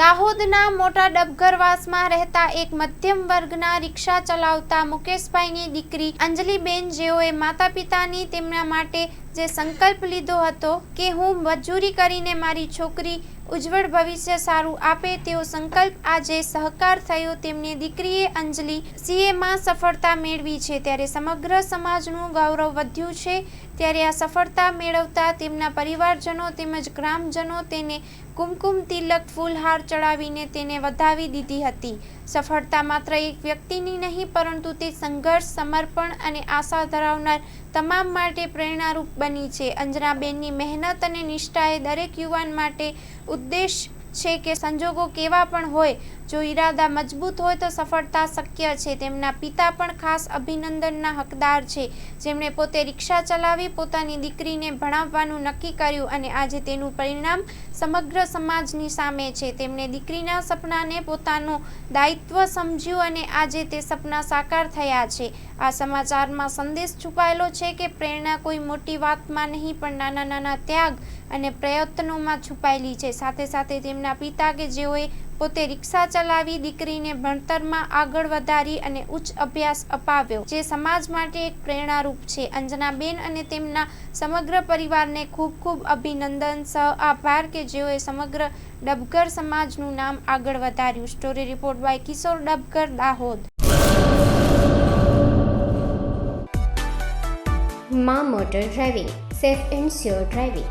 દાહોદના મોટા ડબગરવાસમાં રહેતા એક મધ્યમ વર્ગના રિક્ષા ચલાવતા મુકેશભાઈની દીકરી અંજલિબેન જેઓએ માતા પિતાની તેમના માટે જે સંકલ્પ લીધો હતો કે હું મજૂરી કરીને મારી છોકરી ઉજ્જવળ ભવિષ્ય સારું આપે તેવો સંકલ્પ આજે સહકાર થયો તેમની દીકરીએ અંજલિ સીએમાં સફળતા મેળવી છે. ત્યારે સમગ્ર સમાજનું ગૌરવ વધ્યું છે. ત્યારે આ સફળતા મેળવતા તેમના પરિવારજનો તેમજ ગ્રામજનો તેને કુમકુમ તિલક ફૂલહાર ચડાવીને તેને વધાવી દીધી હતી. સફળતા માત્ર એક વ્યક્તિની નહીં, પરંતુ તે સંઘર્ષ, સમર્પણ અને આશા ધરાવનાર તમામ માટે પ્રેરણારૂપ બની છે. અંજનાબેનની મહેનત અને નિષ્ઠાએ દરેક યુવાન માટે ઉદ્દેશ છે કે સંજોગો કેવા પણ હોય જો ઈરાદા મજબૂત હોય તો સફળતા શક્ય છે. તેમના પિતા પણ ખાસ અભિનંદનના હકદાર છે. જેમણે પોતે રિક્ષા ચલાવી, પોતાની દીકરીને ભણાવવાનું નક્કી કર્યું અને આજે તેનું પરિણામ સમગ્ર સમાજની સામે છે. તેમણે દીકરીના સપનાને પોતાનું દાયિત્વ સમજ્યું અને આજે તે સપના સાકાર થયા છે. આ સમાચારમાં સંદેશ છુપાયેલો છે કે પ્રેરણા કોઈ મોટી વાતમાં નહીં, પણ નાના નાના ત્યાગ અને પ્રયત્નોમાં છુપાયેલી છે. સાથે સાથે તેમના પિતા કે જેઓએ પોતે રિક્ષા ચલાવી દીકરીને ભણતરમાં આગળ વધારી અને ઉચ્ચ અભ્યાસ અપાવ્યો, જે સમાજ માટે એક પ્રેરણારૂપ છે. અંજનાબેન અને તેમના સમગ્ર પરિવારને ખૂબ ખૂબ અભિનંદન, સહ આભાર કે જેઓએ સમગ્ર ડબગર સમાજનું નામ આગળ વધાર્યું. Story report by Kishore Dabgar, Dahod. Maa motor driving, safe and sure driving.